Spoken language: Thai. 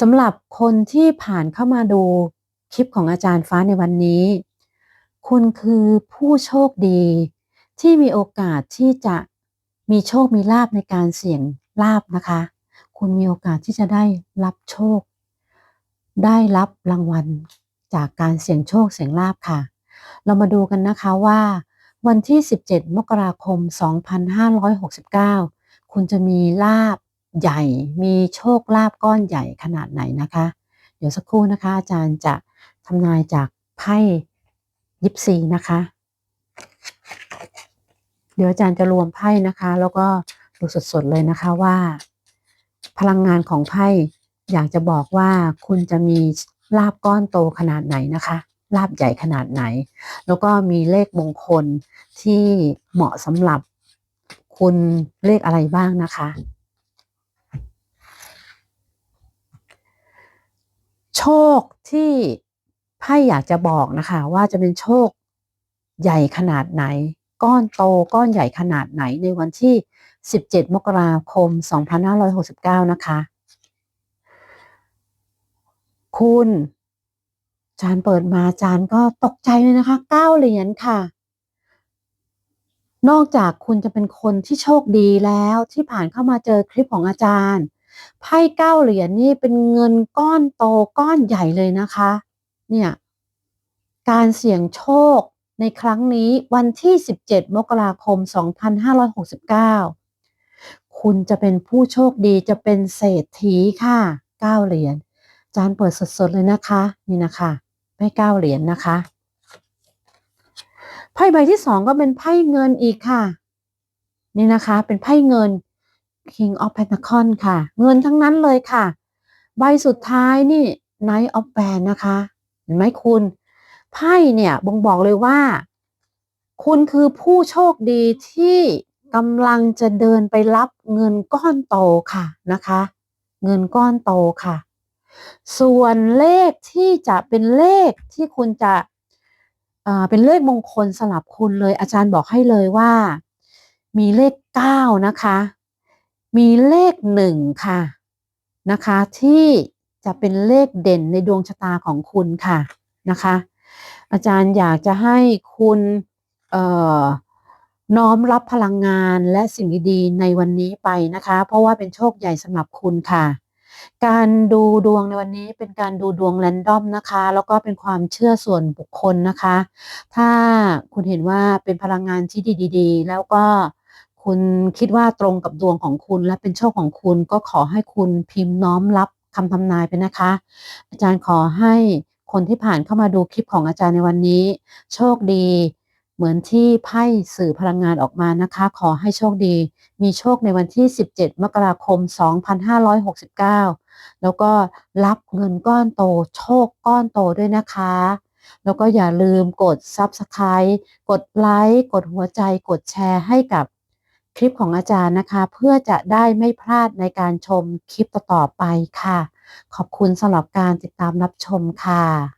สำหรับคนที่ผ่านเข้ามาดูคลิปของอาจารย์ฟ้าในวันนี้ คุณคือผู้โชคดี ที่มีโอกาสที่จะมีโชคมีลาบในการเสี่ยงลาบนะคะ คุณมีโอกาสที่จะได้รับโชค ได้รับรางวัลจากการเสี่ยงโชคเสี่ยงลาบค่ะ เรามาดูกันนะคะว่า วันที่ 17 มกราคม 2569 คุณจะมีลาบ ใหญ่ มีโชคลาบก้อนใหญ่ขนาดไหนนะคะ เดี๋ยวสักครู่นะคะอาจารย์จะทำนายจากไพ่ยิปซีนะคะ เดี๋ยวอาจารย์จะรวมไพ่นะคะ แล้วก็ดูสดๆเลยนะคะว่า พลังงานของไพ่อยากจะบอกว่าคุณจะมีลาบก้อนโตขนาดไหนนะคะลาบใหญ่ขนาดไหน แล้วก็มีเลขมงคลที่เหมาะสำหรับคุณเลขอะไรบ้างนะคะ โช คที่ไพ่อยากจะบอกนะคะ ว่าจะเป็นโชคใหญ่ขนาดไหน ก้อนโตก้อนใหญ่ขนาดไหนในวันที่ 17 มกราคม 2569 นะคะ คุณจานเปิดมาจานก็ตกใจเลยนะคะเก้าเหรียญค่ะ นอกจากคุณจะเป็นคนที่โชคดีแล้วที่ผ่านเข้ามาเจอคลิปของอาจารย์ ไพ่เก้าเหรียญนี่เป็นเงินก้อนโตก้อนใหญ่เลยนะคะ เนี่ยการเสี่ยงโชคในครั้งนี้วันที่ 17 มกราคม 2569 คุณจะเป็นผู้โชคดีจะเป็นเศรษฐีค่ะเก้าเหรียญจานเปิดสดๆเลยนะคะ นี่นะคะไพ่เก้าเหรียญนะคะไพ่ใบที่สองก็เป็นไพ่เงินอีกค่ะ นี่นะคะเป็นไพ่เงิน King of Pentacle ค่ะ เงินทั้งนั้นเลยค่ะ ใบสุดท้ายนี่ Knight of w a n d นะคะ เห็นไหมคุณ ไพ่เนี่ยบ่งบอกเลยว่า คุณคือผู้โชคดีที่กำลังจะเดินไปรับเงินก้อนโตค่ะนะคะ เงินก้อนโตค่ะ ส่วนเลขที่จะเป็นเลขที่คุณจะเป็นเลขมงคลสลับคุณเลยอาจารย์บอกให้เลยว่า มีเลขเก้านะคะ มีเลขหนึ่งค่ะนะคะ ที่จะเป็นเลขเด่นในดวงชะตาของคุณค่ะนะคะ อาจารย์อยากจะให้คุณน้อมรับพลังงานและสิ่งดีๆในวันนี้ไปนะคะ เพราะว่าเป็นโชคใหญ่สำหรับคุณค่ะ การดูดวงในวันนี้เป็นการดูดวงแรนดอมนะคะ แล้วก็เป็นความเชื่อส่วนบุคคลนะคะ ถ้าคุณเห็นว่าเป็นพลังงานที่ดี ๆ แล้วก็ คุณคิดว่าตรงกับดวงของคุณและเป็นโชคของคุณก็ขอให้คุณพิมพ์น้อมรับคำทำนายไปนะคะ อาจารย์ขอให้คนที่ผ่านเข้ามาดูคลิปของอาจารย์ในวันนี้ โชคดี เหมือนที่ไพ่สื่อพลังงานออกมานะคะ ขอให้โชคดี มีโชคในวันที่ 17 มกราคม 2569 แล้วก็รับเงินก้อนโต โชคก้อนโตด้วยนะคะแล้วก็อย่าลืมกด Subscribe กดไลค์ กดหัวใจ กดแชร์ให้กับ คลิปของอาจารย์นะคะ เพื่อจะได้ไม่พลาดในการชมคลิปต่อๆไปค่ะ ขอบคุณสำหรับการติดตามรับชมค่ะ